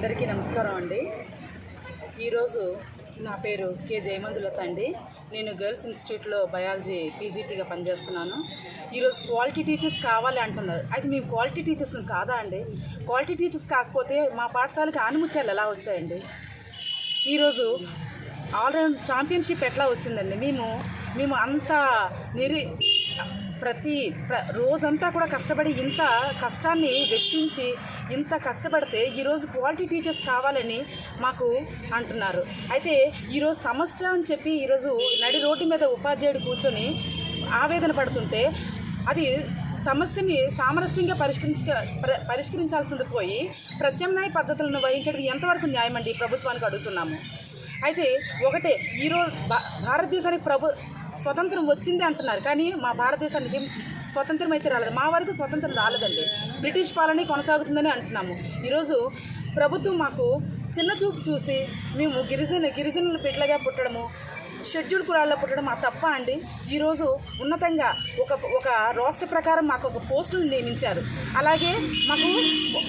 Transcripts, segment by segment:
అందరికీ నమస్కారం అండి. ఈరోజు నా పేరు కే జయమంజులత అండి. నేను గర్ల్స్ ఇన్స్టిట్యూట్లో బయాలజీ పీజీటీగా పనిచేస్తున్నాను. ఈరోజు క్వాలిటీ టీచర్స్ కావాలి అంటున్నారు. అయితే మేము క్వాలిటీ టీచర్స్ కాదా అండి? క్వాలిటీ టీచర్స్ కాకపోతే మా పాఠశాలకి ఆనిముత్యాలు ఎలా వచ్చాయండి? ఈరోజు ఆల్రౌండ్ ఛాంపియన్షిప్ ఎట్లా వచ్చిందండి? మేము మేము అంత నిరి ప్రతి ప్ర రోజంతా కూడా కష్టపడి ఇంత కష్టాన్ని వెచ్చించి ఇంత కష్టపడితే ఈరోజు క్వాలిటీ టీచర్స్ కావాలని మాకు అంటున్నారు. అయితే ఈరోజు సమస్య అని చెప్పి ఈరోజు నడి రోడ్డు మీద ఉపాధ్యాయుడు కూర్చొని ఆవేదన పడుతుంటే అది సమస్యని సామరస్యంగా పరిష్కరించ పరిష్కరించాల్సింది పోయి ప్రత్యామ్నాయ పద్ధతులను వహించడం ఎంతవరకు న్యాయం అండి ప్రభుత్వానికి అడుగుతున్నాము? అయితే ఒకటే ఈరోజు భా- భారతదేశానికి ప్రభు స్వతంత్రం వచ్చింది అంటున్నారు. కానీ మా భారతదేశానికి స్వతంత్రం అయితే రాలేదు. మా వరకు స్వతంత్రం రాలేదండి. బ్రిటిష్ పాలన కొనసాగుతుందని అంటున్నాము. ఈరోజు ప్రభుత్వం మాకు చిన్న చూపు చూసి మేము గిరిజన గిరిజనుల పిట్లగా పుట్టడము షెడ్యూల్ కులాల్లో పుట్టడం మా తప్ప అండి. ఈరోజు ఉన్నతంగా ఒక ఒక రాష్ట్ర ప్రకారం మాకు ఒక పోస్టులు నియమించారు. అలాగే మాకు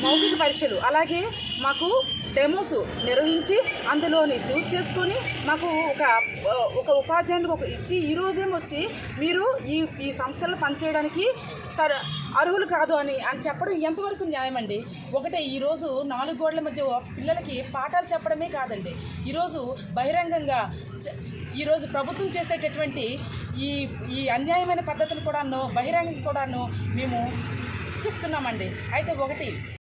మౌఖిక పరీక్షలు అలాగే మాకు డెమోస్ నిర్వహించి అందులోని చూజ్ చేసుకొని మాకు ఒక ఒక ఉపాధ్యాయునికి ఒక ఇచ్చి ఈ వచ్చి మీరు ఈ ఈ సంస్థలో పనిచేయడానికి సరే అర్హులు కాదు అని అని చెప్పడం ఎంతవరకు న్యాయం అండి? ఒకటే ఈరోజు నాలుగు గోడల మధ్య పిల్లలకి పాఠాలు చెప్పడమే కాదండి. ఈరోజు బహిరంగంగా ఈరోజు ప్రభుత్వం చేసేటటువంటి ఈ ఈ అన్యాయమైన పద్ధతులు కూడాను బహిరంగం కూడాను మేము చెప్తున్నామండి. అయితే ఒకటి